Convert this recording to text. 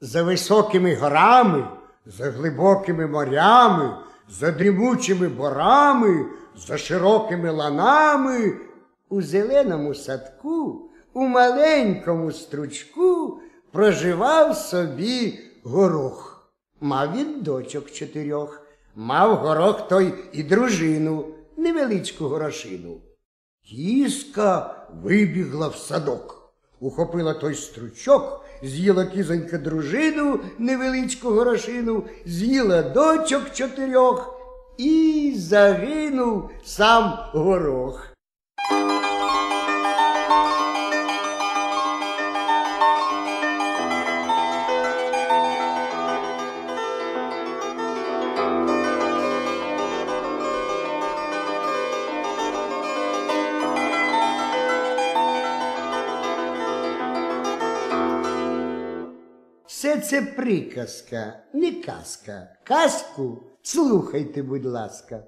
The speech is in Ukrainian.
За високими горами, за глибокими морями, за дрімучими борами, за широкими ланами, у зеленому садку, у маленькому стручку проживав собі горох. Мав він дочок чотирьох, мав горох той і дружину, невеличку горошину. Кіска вибігла в садок, ухопила той стручок, з'їла кізонька дружину, невеличку горошину, з'їла дочок чотирьох і загинув сам горох. Все це приказка, не казка. Казку слухайте, будь ласка.